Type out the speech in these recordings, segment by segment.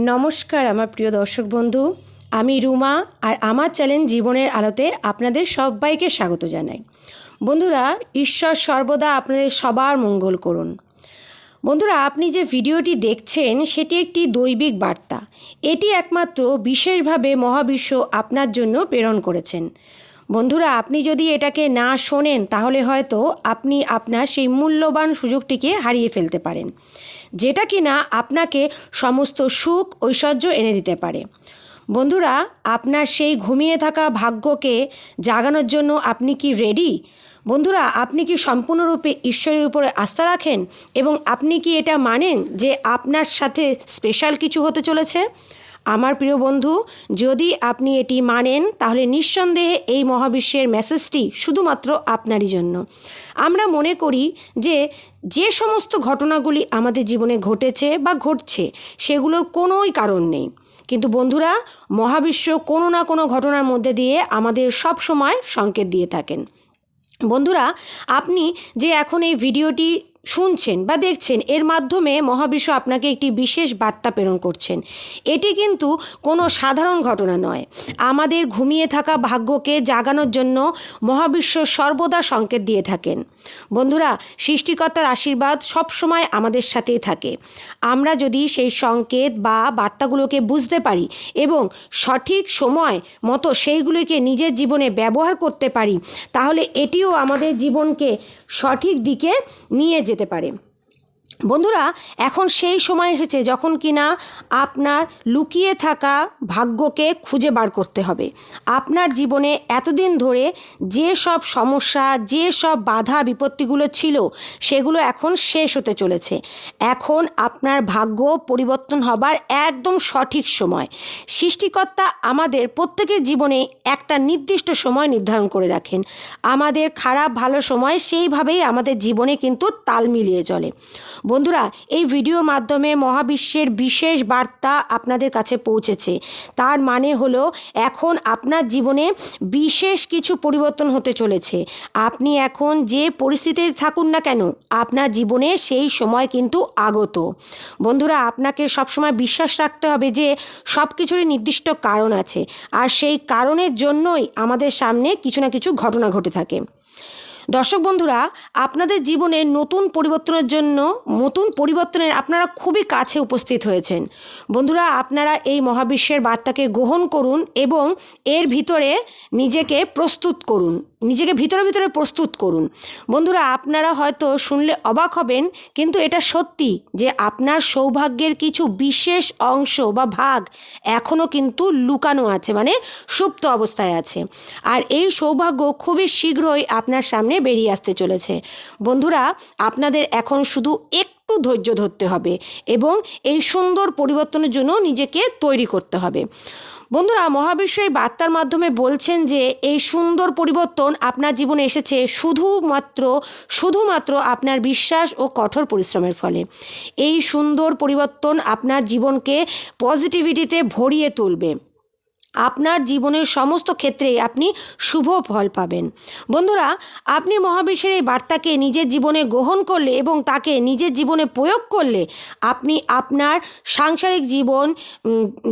নমস্কার আমার প্রিয় দর্শক বন্ধু। আমি রুমা আর আমার চ্যানেল জীবনের আলোতে আপনাদের সবাইকে স্বাগত জানাই। বন্ধুরা, ঈশ্বর সর্বদা আপনাদের সবার মঙ্গল করুন। বন্ধুরা, আপনি যে ভিডিওটি দেখছেন, সেটি একটি দৈবিক বার্তা। এটি একমাত্র বিশেষভাবে মহাবিশ্ব আপনার জন্য প্রেরণ করেছেন। বন্ধুরা, আপনি যদি এটাকে না শোনেন, তাহলে হয়তো আপনি আপনার সেই মূল্যবান সুযোগটিকে হারিয়ে ফেলতে পারেন, যেটা কি না আপনাকে সমস্ত সুখ, ঐশ্বর্য এনে দিতে পারে। বন্ধুরা, আপনার সেই ঘুমিয়ে থাকা ভাগ্যকে জাগানোর জন্য আপনি কি রেডি বন্ধুরা, আপনি কি সম্পূর্ণরূপে ঈশ্বরের উপরে আস্থা রাখেন এবং আপনি কি এটা মানেন যে আপনার সাথে স্পেশাল কিছু হতে চলেছে? আমার প্রিয় বন্ধু, যদি আপনি এটি মানেন, তাহলে নিঃসন্দেহে এই মহাবিশ্বের মেসেজটি শুধুমাত্র আপনারই জন্য। আমরা মনে করি যে যে সমস্ত ঘটনাগুলি আমাদের জীবনে ঘটেছে বা ঘটছে, সেগুলোর কোনোই কারণ নেই। কিন্তু বন্ধুরা, মহাবিশ্ব কোনো না কোনো ঘটনার মধ্যে দিয়ে আমাদের সব সময় সংকেত দিয়ে থাকেন। বন্ধুরা আপনি যে এখন এই ভিডিওটি শুনছেন বা দেখছেন, এর মাধ্যমে মহাবিশ্ব আপনাকে একটি বিশেষ বার্তা প্রেরণ করছেন। এটি কিন্তু কোনো সাধারণ ঘটনা নয়। আমাদের ঘুমিয়ে থাকা ভাগ্যকে জাগানোর জন্য মহাবিশ্ব সর্বদা সংকেত দিয়ে থাকেন। বন্ধুরা, সৃষ্টিকর্তার আশীর্বাদ সবসময় আমাদের সাথেই থাকে। আমরা যদি সেই সংকেত বা বার্তাগুলোকে বুঝতে পারি এবং সঠিক সময় মতো সেইগুলিকে নিজের জীবনে ব্যবহার করতে পারি, তাহলে এটিও আমাদের জীবনকে সঠিক দিকে নিয়ে যেতে পারে। বন্ধুরা, এখন সেই সময় এসেছে যখন কিনা আপনার লুকিয়ে থাকা ভাগ্যকে খুঁজে বার করতে হবে। আপনার জীবনে এতদিন ধরে যে সব সমস্যা, যে সব বাধা, বিপত্তিগুলো ছিল, সেগুলো এখন শেষ হতে চলেছে। এখন আপনার ভাগ্য পরিবর্তন হবার একদম সঠিক সময়। সৃষ্টিকর্তা আমাদের প্রত্যেকের জীবনে একটা নির্দিষ্ট সময় নির্ধারণ করে রাখেন। আমাদের খারাপ, ভালো সময় সেইভাবেই আমাদের জীবনে কিন্তু তাল মিলিয়ে চলে। বন্ধুরা, এই ভিডিওর মাধ্যমে মহাবিশ্বের বিশেষ বার্তা আপনাদের কাছে পৌঁছেছে। তার মানে হলো, এখন আপনার জীবনে বিশেষ কিছু পরিবর্তন হতে চলেছে। আপনি এখন যে পরিস্থিতিতে থাকুন না কেন, আপনার জীবনে সেই সময় কিন্তু আগত। বন্ধুরা, আপনাকে সবসময় বিশ্বাস রাখতে হবে যে সব কিছুরই নির্দিষ্ট কারণ আছে। আর সেই কারণের জন্যই আমাদের সামনে কিছু না কিছু ঘটনা ঘটে থাকে। দর্শক বন্ধুরা, আপনাদের জীবনে নতুন পরিবর্তনের জন্য নতুন পরিবর্তনের আপনারা খুবই কাছে উপস্থিত হয়েছেন। বন্ধুরা, আপনারা এই মহাবিশ্বের বার্তাকে গ্রহণ করুন এবং এর ভিতরে নিজেকে প্রস্তুত করুন। নিজেকে ভিতরে ভিতরে প্রস্তুত করুন। বন্ধুরা, আপনারা হয়তো শুনলে অবাক হবেন, কিন্তু এটা সত্যি যে আপনার সৌভাগ্যের কিছু বিশেষ অংশ বা ভাগ এখনও কিন্তু লুকানো আছে মানে সুপ্ত অবস্থায় আছে। আর এই সৌভাগ্য খুবই শীঘ্রই আপনার সামনে বেরিয়ে আসতে চলেছে। বন্ধুরা, আপনাদের এখন শুধু একটু ধৈর্য ধরতে হবে এবং এই সুন্দর পরিবর্তনের জন্য নিজেকে তৈরি করতে হবে। বন্ধুরা, মহাবিশ্ব এই বার্তার মাধ্যমে বলছেন যে, এই সুন্দর পরিবর্তন আপনার জীবনে এসেছে শুধুমাত্র শুধুমাত্র আপনার বিশ্বাস ও কঠোর পরিশ্রমের ফলে। এই সুন্দর পরিবর্তন আপনার জীবনকে পজিটিভিটিতে ভরিয়ে তুলবে। আপনার জীবনের সমস্ত ক্ষেত্রে আপনি শুভ ফল পাবেন। বন্ধুরা, আপনি মহাবিশ্বের এই বার্তাকে নিজের জীবনে গ্রহণ করলে এবং তাকে নিজের জীবনে প্রয়োগ করলে আপনি আপনার সাংসারিক জীবন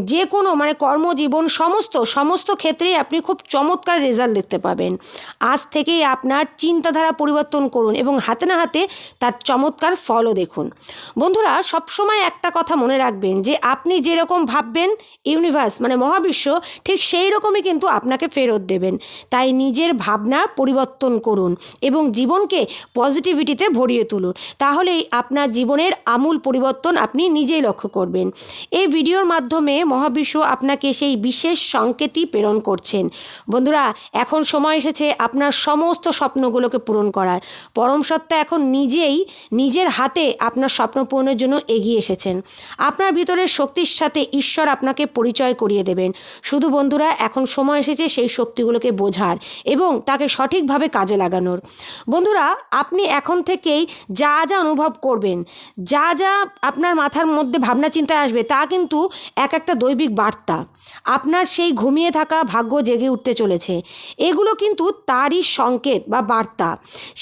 যে কোনো মানে কর্মজীবন সমস্ত সমস্ত ক্ষেত্রেই আপনি খুব চমৎকার রেজাল্ট দেখতে পাবেন। আজ থেকেই আপনার চিন্তাধারা পরিবর্তন করুন এবং হাতে না হাতে তার চমৎকার ফলও দেখুন। বন্ধুরা, সবসময় একটা কথা মনে রাখবেন যে আপনি যেরকম ভাববেন ইউনিভার্স মানে মহাবিশ্ব ঠিক সেই রকমই কিন্তু আপনাকে ফেরত দেবেন। তাই নিজের ভাবনা পরিবর্তন করুন এবং জীবনকে পজিটিভিটিতে ভরিয়ে তুলুন। তাহলেই আপনার জীবনের আমূল পরিবর্তন আপনি নিজেই লক্ষ্য করবেন। এই ভিডিওর মাধ্যমে মহাবিশ্ব আপনাকে সেই বিশেষ সংকেতই প্রেরণ করছেন। বন্ধুরা, এখন সময় এসেছে আপনার সমস্ত স্বপ্নগুলোকে পূরণ করার। পরম সত্তা এখন নিজেই নিজের হাতে আপনার স্বপ্ন পূরণের জন্য এগিয়ে এসেছেন। আপনার ভিতরের শক্তির সাথে ঈশ্বর আপনাকে পরিচয় করিয়ে দেবেন। শুধু বন্ধুরা, এখন সময় এসেছে সেই শক্তিগুলোকে বোঝার এবং তাকে সঠিকভাবে কাজে লাগানোর। বন্ধুরা, আপনি এখন থেকেই যা যা অনুভব করবেন, যা যা আপনার মাথার মধ্যে ভাবনা চিন্তায় আসবে, তা কিন্তু এক একটা দৈবিক বার্তা। আপনার সেই ঘুমিয়ে থাকা ভাগ্য জেগে উঠতে চলেছে। এগুলো কিন্তু তারই সংকেত বা বার্তা।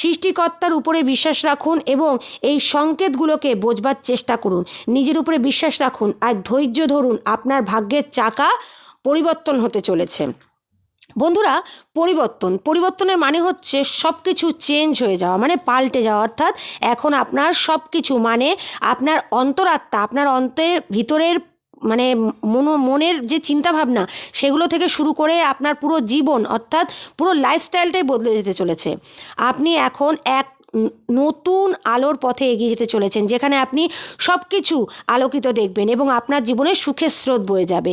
সৃষ্টিকর্তার উপরে বিশ্বাস রাখুন এবং এই সংকেতগুলোকে বোঝবার চেষ্টা করুন। নিজের উপরে বিশ্বাস রাখুন আর ধৈর্য ধরুন আপনার ভাগ্যের চাকা পরিবর্তন হতে চলেছে। বন্ধুরা, পরিবর্তন, পরিবর্তনের মানে হচ্ছে সব কিছু চেঞ্জ হয়ে যাওয়া মানে পাল্টে যাওয়া। অর্থাৎ এখন আপনার সব কিছু মানে আপনার অন্তরাত্মা, আপনার অন্তের ভিতরের মানে মনো, মনের যে চিন্তাভাবনা, সেগুলো থেকে শুরু করে আপনার পুরো জীবন, অর্থাৎ পুরো লাইফস্টাইলটাই বদলে যেতে চলেছে। আপনি এখন এক নতুন আলোর পথে এগিয়ে যেতে চলেছেন, যেখানে আপনি সব কিছু আলোকিত দেখবেন এবং আপনার জীবনে সুখের স্রোত বয়ে যাবে।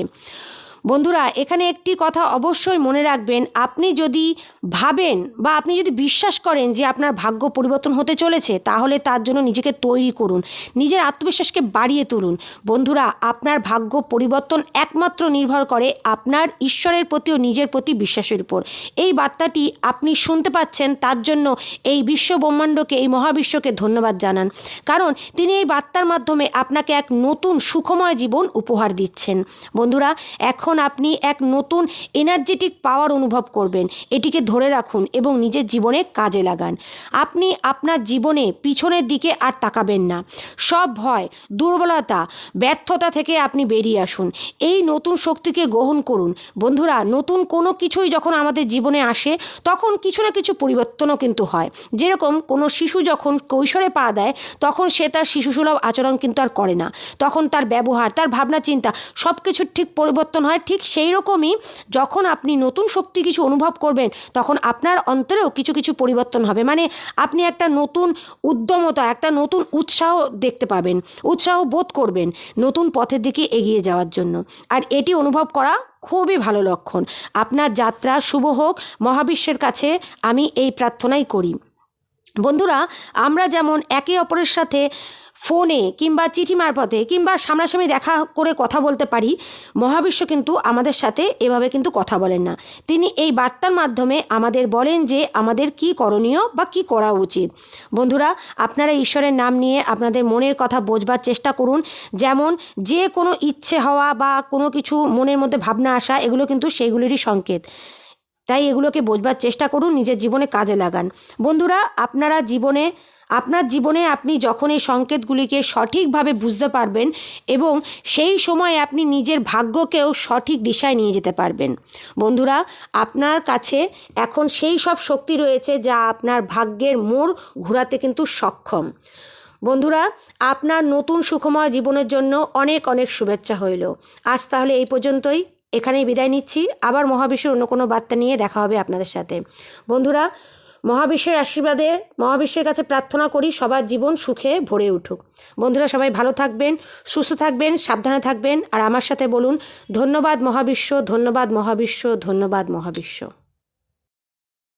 বন্ধুরা, এখানে একটি কথা অবশ্যই মনে রাখবেন। আপনি যদি ভাবেন বা আপনি যদি বিশ্বাস করেন যে আপনার ভাগ্য পরিবর্তন হতে চলেছে, তাহলে তার জন্য নিজেকে তৈরি করুন। নিজের আত্মবিশ্বাসকে বাড়িয়ে তুলুন। বন্ধুরা, আপনার ভাগ্য পরিবর্তন একমাত্র নির্ভর করে আপনার ঈশ্বরের প্রতি ও নিজের প্রতি বিশ্বাসের উপর। এই বার্তাটি আপনি শুনতে পাচ্ছেন, তার জন্য এই বিশ্ব ব্রহ্মাণ্ডকে, এই মহাবিশ্বকে ধন্যবাদ জানান। কারণ, তিনি এই বার্তার মাধ্যমে আপনাকে এক নতুন সুখময় জীবন উপহার দিচ্ছেন। বন্ধুরা, এখন আপনি এক নতুন এনার্জেটিক পাওয়ার অনুভব করবেন, এটিকে ধরে রাখুন এবং নিজের জীবনে কাজে লাগান। আপনি আপনার জীবনে পিছনের দিকে আর তাকাবেন না। সব ভয়, দুর্বলতা, ব্যর্থতা থেকে আপনি বেরিয়ে আসুন। এই নতুন শক্তিকে গ্রহণ করুন। বন্ধুরা, নতুন কোনো কিছুই যখন আমাদের জীবনে আসে, তখন কিছু না কিছু পরিবর্তনও কিন্তু হয়। যেরকম কোনো শিশু যখন কৈশোরে পা দেয়, তখন সে তার শিশুসুলভ আচরণ কিন্তু আর করে না। তখন তার ব্যবহার, তার ভাবনা চিন্তা সব কিছুর ঠিক পরিবর্তন হয় ঠিক সেই রকমই যখন আপনি নতুন শক্তি কিছু অনুভব করবেন, তখন আপনার অন্তরেও কিছু কিছু পরিবর্তন হবে। মানে আপনি একটা নতুন উদ্যমতা, একটা নতুন উৎসাহ দেখতে পাবেন, উৎসাহ বোধ করবেন নতুন পথের দিকে এগিয়ে যাওয়ার জন্য। আর এটি অনুভব করা খুবই ভালো লক্ষণ। আপনার যাত্রা শুভ হোক, মহাবিশ্বের কাছে আমি এই প্রার্থনাই করি। বন্ধুরা, আমরা যেমন একে অপরের সাথে ফোনে কিংবা চিঠি মারফতে কিংবা সামনাসামনি দেখা করে কথা বলতে পারি, মহাবিশ্ব কিন্তু আমাদের সাথে এভাবে কিন্তু কথা বলেন না। তিনি এই বার্তার মাধ্যমে আমাদের বলেন যে আমাদের কি করণীয় বা কি করা উচিত। বন্ধুরা, আপনারা ঈশ্বরের নাম নিয়ে আপনাদের মনের কথা বোঝবার চেষ্টা করুন। যেমন যে কোনো ইচ্ছে হওয়া বা কোনো কিছু মনের মধ্যে ভাবনা আসা, এগুলো কিন্তু সেইগুলিরই সংকেত। তাই এগুলোকে বোঝবার চেষ্টা করুন, নিজের জীবনে কাজে লাগান। বন্ধুরা, আপনারা জীবনে, আপনার জীবনে আপনি যখন এই সংকেতগুলিকে সঠিকভাবে বুঝতে পারবেন এবং সেই সময় আপনি নিজের ভাগ্যকেও সঠিক দিশায় নিয়ে যেতে পারবেন। বন্ধুরা, আপনার কাছে এখন সেই সব শক্তি রয়েছে যা আপনার ভাগ্যের মোড় ঘোরাতে কিন্তু সক্ষম। বন্ধুরা, আপনার নতুন সুখময় জীবনের জন্য অনেক অনেক শুভেচ্ছা হইল। আজ তাহলে এই পর্যন্তই। এখানেই বিদায় নিচ্ছি। আবার মহাবিশ্বের অন্য কোনো বার্তা নিয়ে দেখা হবে আপনাদের সাথে। বন্ধুরা, মহাবিশ্বের আশীর্বাদে মহাবিশ্বের কাছে প্রার্থনা করি সবার জীবন সুখে ভরে উঠুক। বন্ধুরা, সবাই ভালো থাকবেন, সুস্থ থাকবেন, সাবধানে থাকবেন। আর আমার সাথে বলুন, ধন্যবাদ মহাবিশ্ব ধন্যবাদ মহাবিশ্ব ধন্যবাদ মহাবিশ্ব।